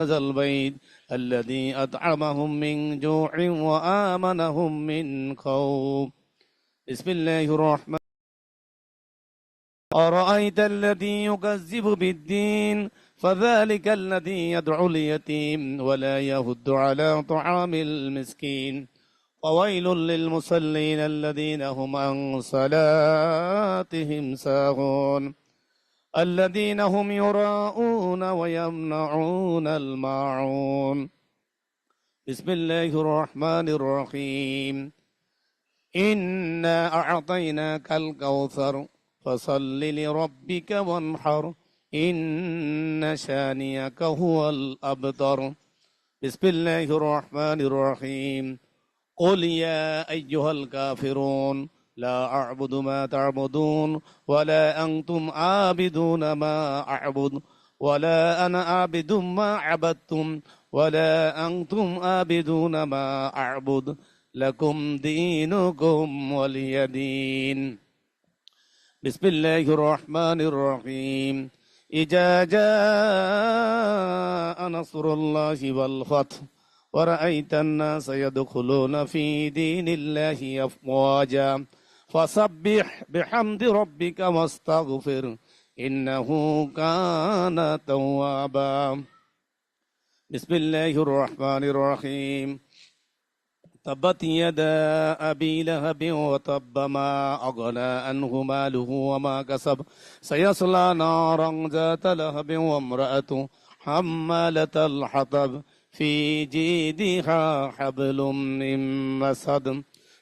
هذا البيت الذي أطعمهم من جوع وآمنهم من خوف. بسم الله الرحمن أرأيت الذي يكذب بالدين فذلك الذي يدعو اليتيم ولا يهد على طعام المسكين. وويل للمصلين الذين هم عن صلاتهم ساهون الذين هم يراءون ويمنعون الماعون. بسم الله الرحمن الرحيم. إنا أعطيناك الكوثر فصل لربك وانحر. إن شانيك هو الأبتر. بسم الله الرحمن الرحيم. قل يا أيها الكافرون لا أعبد ما تعبدون ولا أنتم عابدون ما أعبد ولا أنا عابد ما عبدتم ولا أنتم عابدون ما أعبد لكم دينكم ولي دين. بسم الله الرحمن الرحيم. إذا جاء نصر الله والفتح ورأيت الناس يدخلون في دين الله أفواجا فسبح بحمد ربك واستغفر إنه كان توابا. بسم الله الرحمن الرحيم. تبت يدا أبي لهب وتب ما أغنى عنه ماله وما كسب. سيصلى نارا ذات لهب وامرأته حمالة الحطب في جيدها حبل من مسد.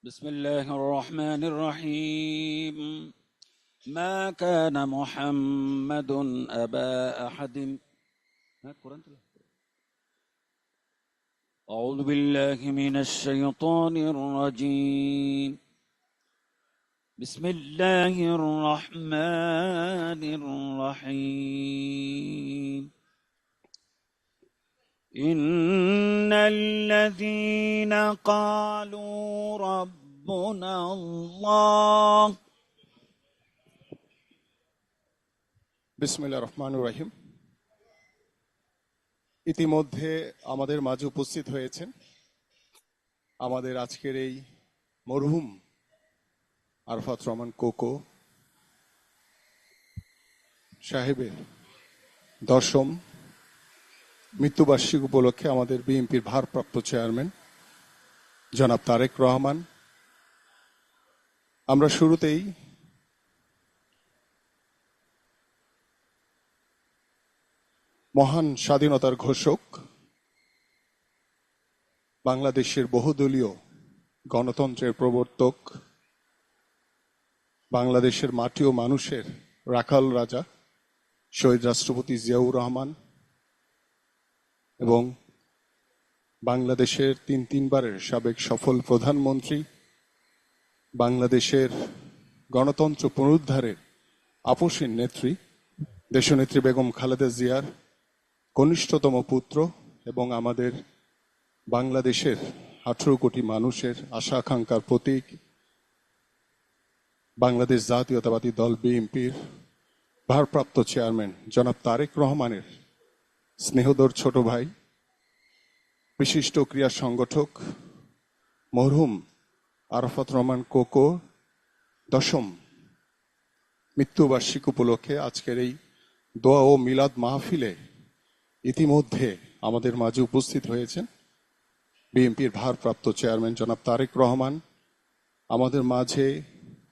بسم الله الرحمن الرحيم. ما كان محمد أبا أحد. أعوذ بالله من الشيطان الرجيم. بسم الله الرحمن الرحيم. إن الذين قالوا ربنا الله বিসমিল্লা রহমান রহিম ইতিমধ্যে আমাদের মাঝে উপস্থিত হয়েছেন আমাদের আজকের এই মরহুম আরফাত রহমান কোকো সাহেবের দশম মৃত্যুবার্ষিকী উপলক্ষে আমাদের বিএনপির ভারপ্রাপ্ত চেয়ারম্যান, জনাব তারেক রহমান। আমরা শুরুতেই মহান স্বাধীনতার ঘোষক, বাংলাদেশের বহুদলীয় গণতন্ত্রের প্রবর্তক, বাংলাদেশের মাটি ও মানুষের রাখাল রাজা, শহীদ রাষ্ট্রপতি জিয়াউর রহমান এবং বাংলাদেশের তিন তিনবারের সাবেক সফল প্রধানমন্ত্রী, বাংলাদেশের গণতন্ত্র পুনরুদ্ধারের আপসীন নেত্রী, দেশনেত্রী বেগম খালেদা জিয়ার কনিষ্ঠতম পুত্র এবং আমাদের বাংলাদেশের আঠারো কোটি মানুষের আশা আকাঙ্ক্ষার প্রতীক, বাংলাদেশ জাতীয়তাবাদী দল বিএনপির ভারপ্রাপ্ত চেয়ারম্যান জনাব তারেক রহমানের স্নেহদর ছোট ভাই, বিশিষ্ট ক্রিয়া সংগঠক, মরহুম আরাফাত রহমান কোকো, দশম মৃত্যুবার্ষিক উপলক্ষে আজকের এই দোয়া ও মিলাদ মাহফিলে ইতিমধ্যে আমাদের মাঝে উপস্থিত হয়েছেন বিএনপির ভারপ্রাপ্ত চেয়ারম্যান জনাব তারেক রহমান। আমাদের মাঝে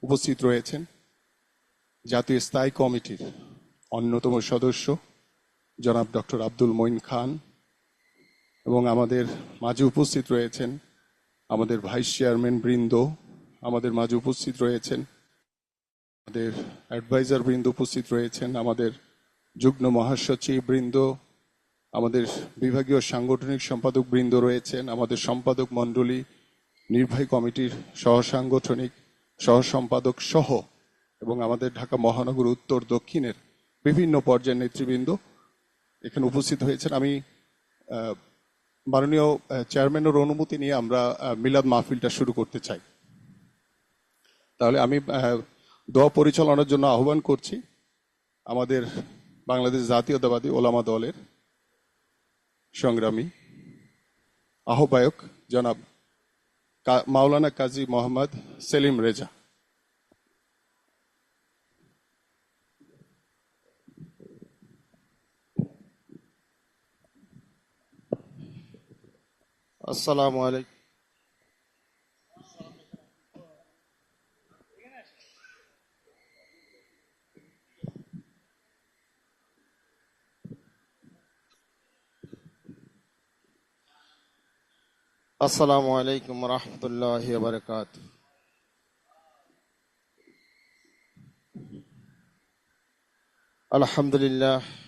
উপস্থিত রয়েছেন জাতীয় স্থায়ী কমিটির অন্যতম সদস্য জনাব ডক্টর আব্দুল মঈন খান এবং আমাদের মাঝে উপস্থিত রয়েছেন আমাদের ভাইস চেয়ারম্যান বৃন্দ, আমাদের মাঝে উপস্থিত রয়েছেন আমাদের অ্যাডভাইজার বৃন্দ উপস্থিত রয়েছেন, আমাদের যুগ্ম মহাসচিব বৃন্দ, আমাদের বিভাগীয় সাংগঠনিক সম্পাদক বৃন্দ রয়েছেন, আমাদের সম্পাদক মণ্ডলী, নির্বাহী কমিটির সহ সাংগঠনিক সহ সম্পাদক সহ এবং আমাদের ঢাকা মহানগর উত্তর দক্ষিণের বিভিন্ন পর্যায়ের নেতৃবৃন্দ এখানে উপস্থিত হয়েছেন। আমি মাননীয় চেয়ারম্যানের অনুমতি নিয়ে আমরা মিলাদ মাহফিলটা শুরু করতে চাই। তাহলে আমি দোয়া পরিচালনার জন্য আহ্বান করছি আমাদের বাংলাদেশ জাতীয়তাবাদী ওলামা দলের সংগ্রামী আহ্বায়ক জনাব মাওলানা কাজী মোহাম্মদ সেলিম রেজা। السلام عليكم. السلام عليكم ورحمة الله وبركاته. الحمد لله.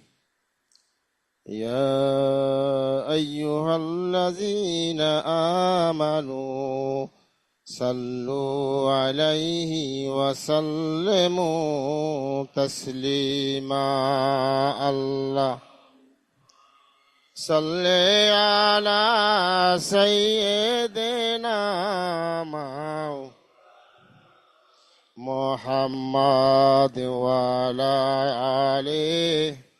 يا أيها الذين آمنوا صلوا عليه وسلموا تسليما. الله صل على سيدنا محمد وعلى آله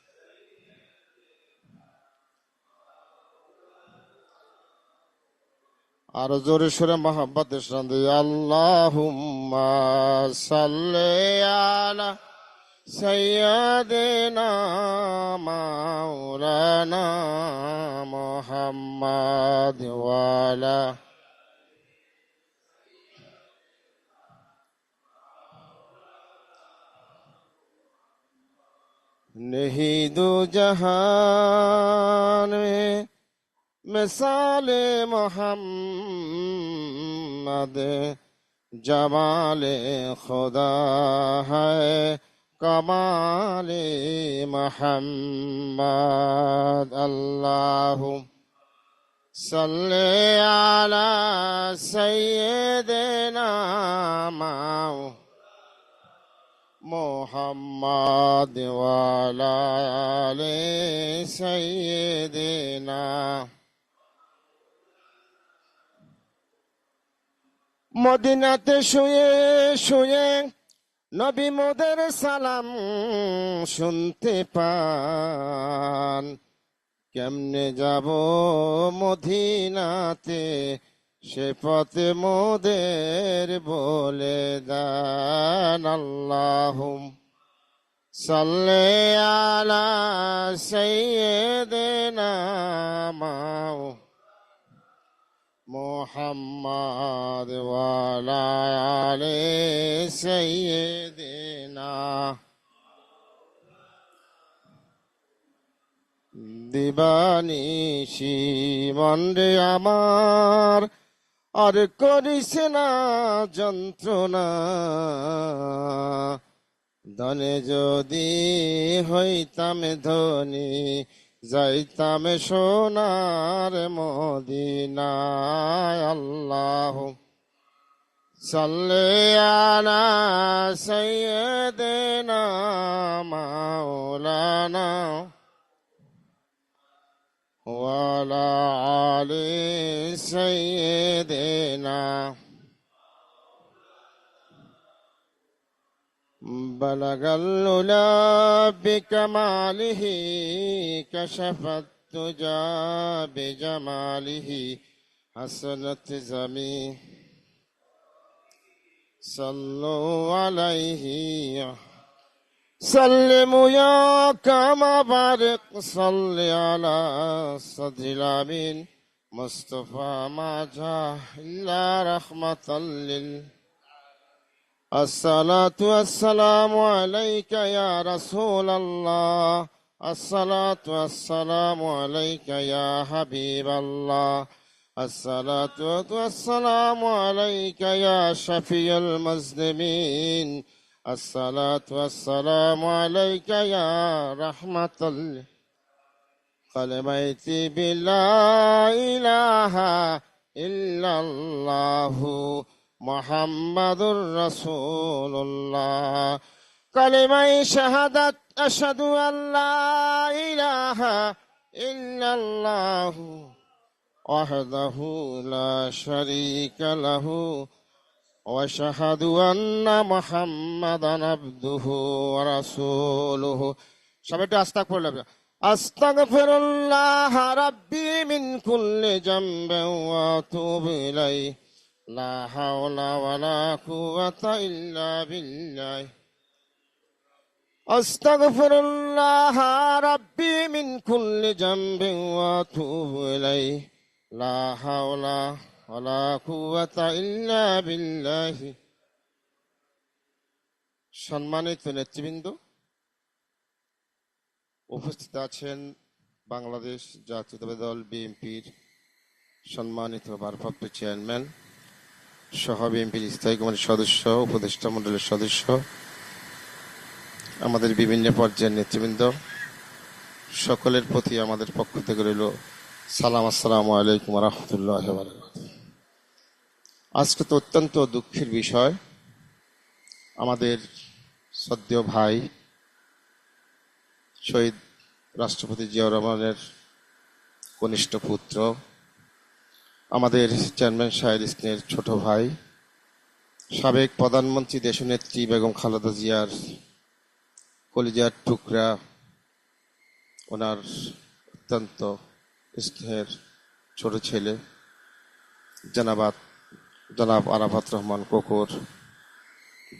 আর জোরে সুরে মোহাম্মতের সঙ্গে আল্লাহুম্মা সাল্লি আলা সাইয়্যিদিনা মাওলানা মুহাম্মদ ওয়ালা नहीं दो जहान में مثال محمد جمال خدا ہے، کمال محمد اللہ صلی علی سیدنا ماؤ محمد والا علی سیدنا মদিনাতে শুয়ে শুয়ে নবী মোদের সালাম শুনতে পান। কেমনে যাব মদিনাতে? সে পথে মোদের বলে দান আল্লাহ। সাল্লে আলা সাইয়েদেনা মাও محمد وعلى آل سيدنا দিবানিশি মন্ডে আমার আর করিস না যন্ত্রণা ধনে যদি হইতাম ধনী যাইতাম সোনার মদিনায় আল্লাহ সাল্লে আলা সৈয়দেনা মাওলানা ওয়ালা আলি সৈয়দেনা بلغ العلا بكماله كشف الدجى بجماله حسنت زمين صلوا عليه سلموا يا كما بارك صل على صدر الامين مصطفى ما جاء الا رحمة لل الصلاة والسلام عليك يا رسول الله الصلاة والسلام عليك يا حبيب الله الصلاة والسلام عليك يا شفيع المسلمين الصلاة والسلام عليك يا رحمة الله كلمتي بلا إله إلا الله মোহাম্মদুর রসুল্লাহ কালিমাই শাহাদাত আসাদু আল্লাহ ইলাহা ইল্লাল্লাহু وحده لا شريك له واشهد ان محمدا عبده ورسوله সবাই একটু আস্তাক পড়ে লাগবে أستغفر الله ربي من كل جنب وأتوب إليه লা হাওলা ওয়ালা কুওয়াতা ইল্লা বিল্লাহ। আস্তাগফিরুল্লাহ রাব্বি মিন কুল্লি জামবিন ওয়া আতুবু ইলাইহি। লা হাওলা ওয়ালা কুওয়াতা ইল্লা বিল্লাহ। সম্মানিত নেতৃবৃন্দ, উপস্থিত আছেন বাংলাদেশ জাতীয়তাবাদী দল বিএনপির সম্মানিত ভারপ্রাপ্ত চেয়ারম্যান সহ বিএনপির স্থায়ী কমিটির সদস্য, উপদেষ্টা মন্ডলের সদস্য, আমাদের বিভিন্ন পর্যায়ের নেতৃবৃন্দ, সকলের প্রতি আমাদের পক্ষ থেকে রইল সালাম, আসসালামু আলাইকুম রহমতুল্লাহ আজকে তো অত্যন্ত দুঃখের বিষয়, আমাদের সদ্য ভাই শহীদ রাষ্ট্রপতি জিয়াউর রহমানের কনিষ্ঠ পুত্র আমাদের চেয়ারম্যান সাহেব ইসনের ছোট ভাই, সাবেক প্রধানমন্ত্রী দেশনেত্রী বেগম খালেদা জিয়ার কলিজার টুকরা, ওনার অত্যন্ত স্নেহের ছোট ছেলে জনাবাত জনাব আরাফাত রহমান কোকর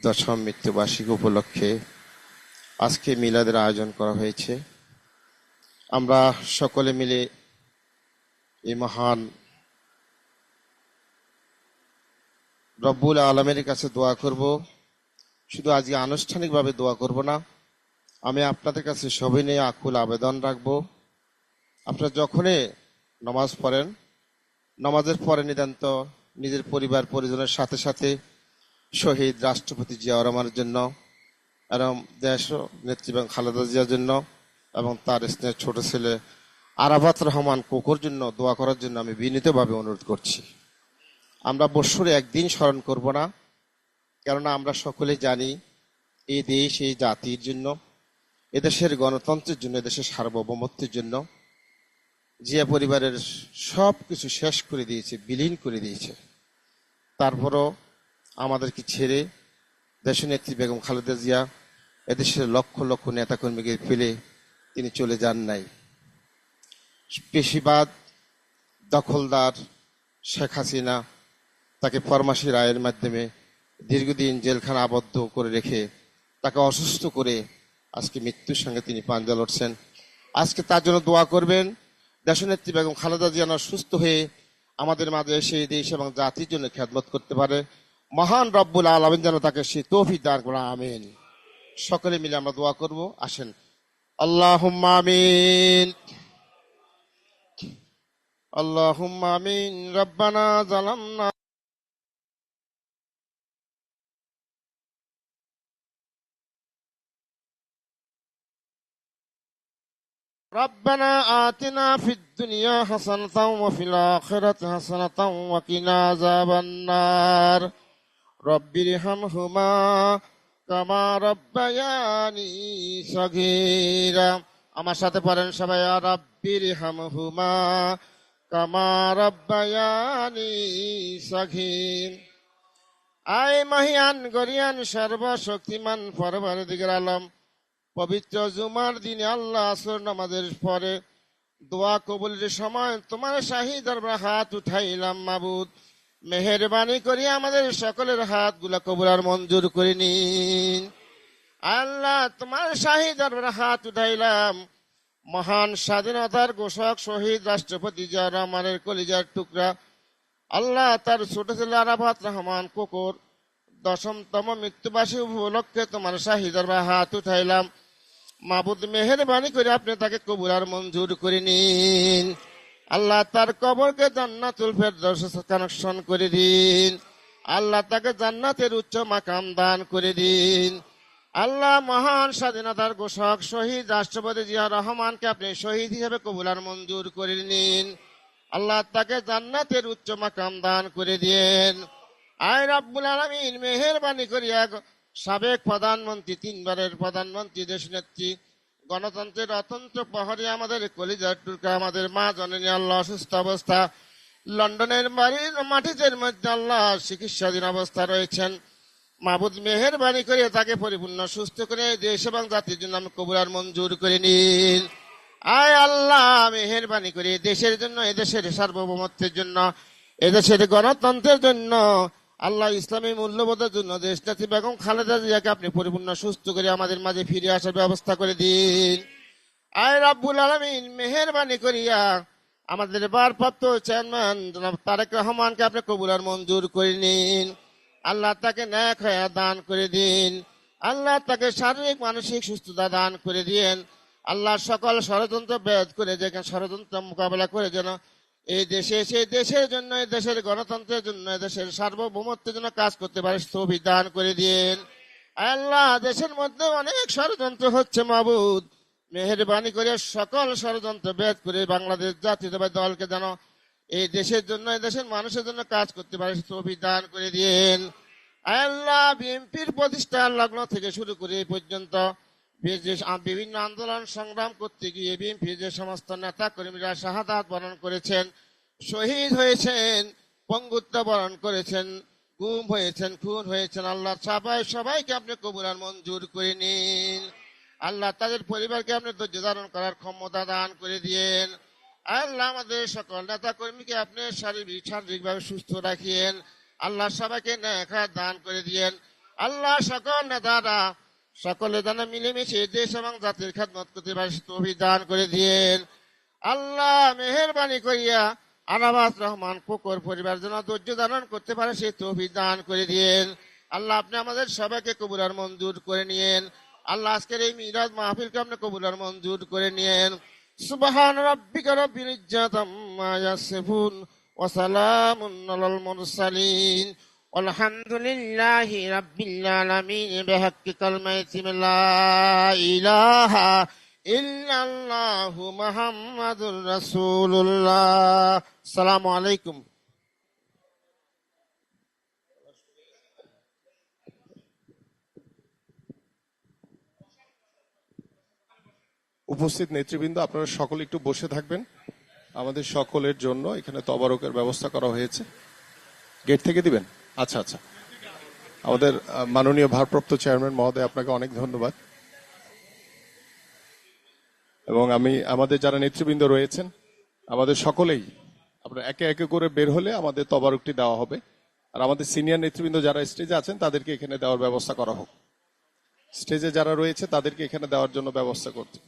দশম মৃত্যুবার্ষিকী উপলক্ষে আজকে মিলাদের আয়োজন করা হয়েছে। আমরা সকলে মিলে এই মহান রব্বুল আলমের কাছে দোয়া করব। শুধু আজকে আনুষ্ঠানিকভাবে দোয়া করব না, আমি আপনাদের কাছে সবই নিয়ে আকুল আবেদন রাখব। আপনারা যখনই নামাজ পড়েন, নামাজের পরে নিতান্ত নিজের পরিবার পরিজনের সাথে সাথে শহীদ রাষ্ট্রপতি জিয়া রহমানের জন্য এবং দেশ নেত্রী এবং খালেদা জিয়ার জন্য এবং তার স্নেহ ছোট ছেলে আরাফাত রহমান কোকর জন্য দোয়া করার জন্য আমি বিনীতভাবে অনুরোধ করছি। আমরা বৎসরে একদিন স্মরণ করব না, কেননা আমরা সকলে জানি এই দেশ এই জাতির জন্য এদেশের গণতন্ত্রের জন্য এদেশের সার্বভৌমত্বের জন্য। জিয়া পরিবারের সব কিছু শেষ করে দিয়েছে, বিলীন করে দিয়েছে। তারপরও আমাদেরকে ছেড়ে দেশনেত্রী বেগম খালেদা জিয়া এদেশের লক্ষ লক্ষ নেতাকর্মীকে ফেলে তিনি চলে যান নাই। পেশিবাদ দখলদার শেখ হাসিনা তাকে ফরমাসি রায়ের মাধ্যমে দীর্ঘদিন জেলখানা আবদ্ধ করে রেখে তাকে অসুস্থ করে আজকে মৃত্যুর সঙ্গে তিনি পাঞ্জা লড়ছেন আজকে তার জন্য দোয়া করবেন দেশনেত্রী বেগম খালেদা জিয়ানা সুস্থ হয়ে আমাদের মাঝে এসে এই দেশ এবং জাতির জন্য খেদমত করতে পারে মহান রব্বুল আলমিন যেন তাকে সে তৌফিক দান করা আমিন সকলে মিলে আমরা দোয়া করব আসেন আল্লাহ আমিন اللهم آمين ربنا ظلمنا ربنا آتنا في الدنيا حسنة وفي الآخرة حسنة وقنا عذاب النار رب ارحمهما كما ربياني صغيرا আমার সাথে পড়েন সবাই রব্বির হামহুমা কামা রব্বায়ানি সখীন আয় মহিয়ান গরিয়ান সর্বশক্তিমান পরবার দিকের আলম পবিত্র জুমার দিনে আল্লাহ আসর নামাজের পরে দোয়া কবুলের সময় তোমার শাহী দরবার হাত উঠাইলাম, মাবুদ। মেহরবানি করি আমাদের সকলের হাতগুলা কবুলার মঞ্জুর করে নিন। আল্লাহ তোমার শাহী দরবার হাত উঠাইলাম। মহান স্বাধীনতার ঘোষক, শহীদ রাষ্ট্রপতি জিয়া রহমানের কলিজার টুকরা। আল্লাহ তার ছোট ছেলে আরাফাত রহমান কুকুর দশমতম মৃত্যুবাসী উপলক্ষে তোমার শাহী দরবার হাত উঠাইলাম। মাবুদ মেহরবানি করে আপনি তাকে কবুলার মঞ্জুর করে নিন। আল্লাহ তার কবরকে জান্নাতুল ফেরদৌস কানেকশন করে দিন। আল্লাহ তাকে জান্নাতের উচ্চ মাকাম দান করে দিন। আল্লাহ মহান স্বাধীনতার ঘোষক, শহীদ রাষ্ট্রপতি জিয়া রহমানকে আপনি শহীদ হিসেবে কবুলার মঞ্জুর করে নিন। আল্লাহ তাকে জান্নাতের উচ্চ মাকাম দান করে দিন আয় রাব্বুল আলমিন, মেহরবানি করিয়া সাবেক প্রধানমন্ত্রী, তিনবারের প্রধানমন্ত্রী দেশ নেত্রী গণতন্ত্রের অতন্ত্র প্রহরী আমাদের কলিজার টুকা আমাদের মা জননী আল্লাহ, অসুস্থ অবস্থা, লন্ডনের বাড়ির মাটিদের মধ্যে আল্লাহ চিকিৎসাধীন অবস্থা রয়েছেন। মাহবুদ মেহরবানি করে তাকে পরিপূর্ণ, সুস্থ করে দেশ এবং জাতির জন্য আমি কবুলার মঞ্জুর করে নিন। আয় আল্লাহ, মেহরবানি করে দেশের জন্য, এদেশের সার্বভৌমত্বের জন্য, এদেশের গণতন্ত্রের জন্য আল্লাহ ইসলামী মূল্যবোধের জন্য দেশ নেত্রী বেগম খালেদা জিয়াকে আপনি পরিপূর্ণ সুস্থ করে আমাদের মাঝে ফিরে আসার ব্যবস্থা করে দিন। আয় রাব্বুল আলমিন, মেহরবানি করিয়া আমাদের ভারপ্রাপ্ত চেয়ারম্যান জনাব তারেক রহমানকে আপনি কবুলার মঞ্জুর করে নিন। আল্লাহ তাকে ন্যাক হয়ে দান করে দিন। আল্লাহ তাকে শারীরিক, মানসিক সুস্থতা দান করে দিন আল্লাহ সকল ষড়যন্ত্র বেদ করে যেখানে ষড়যন্ত্র মোকাবেলা করে যেন এই দেশে সেই দেশের জন্য দেশের গণতন্ত্রের জন্য দেশের সার্বভৌমত্বের জন্য কাজ করতে পারে স্থবির দান করে দিন আল্লাহ দেশের মধ্যে অনেক ষড়যন্ত্র হচ্ছে, মাবুদ। মেহরবানি করে সকল ষড়যন্ত্র বেদ করে বাংলাদেশ জাতীয়তাবাদী দলকে যেন এই দেশের জন্য দেশের মানুষের জন্য কাজ করতে পারে স্থবির দান করে দিন আল্লাহ বিএনপির প্রতিষ্ঠা লগ্ন থেকে শুরু করে এই পর্যন্ত বিভিন্ন আন্দোলন সংগ্রাম করতে গিয়ে বিএনপি যে সমস্ত নেতা কর্মীরা শাহাদাত বরণ করেছেন, শহীদ হয়েছেন, পঙ্গুত্ব বরণ করেছেন, গুম হয়েছেন, খুন হয়েছেন। আল্লাহ সবাই, সবাইকে আপনি কবুলার মঞ্জুর করে নিন। আল্লাহ তাদের পরিবারকে আপনি ধৈর্য ধারণ করার ক্ষমতা দান করে দিয়েন। আল্লাহ আমাদের সকল নেতা কর্মীকে আপনি শারীরিক, শারীরিকভাবে সুস্থ রাখিয়েন। আল্লাহ সবাইকে ন্যায় দান করে দিয়েন। আল্লাহ সকল নেতারা সকলে যেন মিলেমিশে দেশ এবং জাতির খেদমত করতে পারে দান করে দিয়েন। আল্লাহ মেহরবানি করিয়া আনাবাস রহমান কোকর পরিবার যেন ধৈর্য ধারণ করতে পারে সেই তৌফিক দান করে দিয়েন। আল্লাহ আপনি আমাদের সবাইকে কবুলার মঞ্জুর করে নিয়েন। আল্লাহ আজকের এই মিরাজ মাহফিলকে আপনি কবুলার মঞ্জুর করে নিয়েন। সুবহান রাব্বিকা রাব্বিল ইজ্জাতি আম্মা ইয়াসিফুন ওয়া সালামুন আলাল মুরসালিন। والحمد لله رب العالمين بحق كلمة لا إله إلا الله محمد رسول الله السلام عليكم উপস্থিত নেতৃবৃন্দ আপনারা সকলে একটু বসে থাকবেন আমাদের সকলের জন্য এখানে তবারকের ব্যবস্থা করা হয়েছে গেট থেকে দিবেন আচ্ছা আচ্ছা। আমাদের মাননীয় ভারপ্রাপ্ত চেয়ারম্যান মহোদয়, আপনাকে অনেক ধন্যবাদ। এবং আমি, আমাদের যারা নেতৃবৃন্দ রয়েছেন, আমাদের সকলেই আপনারা একে একে করে বের হলে আমাদের তবারকটি দেওয়া হবে। আর আমাদের সিনিয়র নেতৃবৃন্দ যারা স্টেজে আছেন, তাদেরকে এখানে দেওয়ার ব্যবস্থা করা হোক। স্টেজে যারা রয়েছে, তাদেরকে এখানে দেওয়ার জন্য ব্যবস্থা করতে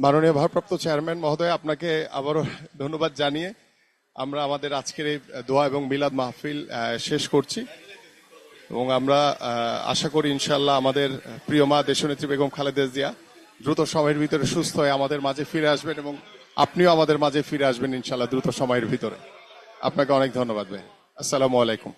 মাননীয় ভারপ্রাপ্ত চেয়ারম্যান মহোদয়, আপনাকে আবারও ধন্যবাদ জানিয়ে আমরা আমাদের আজকের এই দোয়া এবং মিলাদ মাহফিল শেষ করছি। এবং আমরা আশা করি ইনশাল্লাহ আমাদের প্রিয় মা দেশনেত্রী বেগম খালেদা জিয়া দ্রুত সময়ের ভিতরে সুস্থ হয়ে আমাদের মাঝে ফিরে আসবেন এবং আপনিও আমাদের মাঝে ফিরে আসবেন ইনশাল্লাহ দ্রুত সময়ের ভিতরে। আপনাকে অনেক ধন্যবাদ ভাই। আসসালামু আলাইকুম।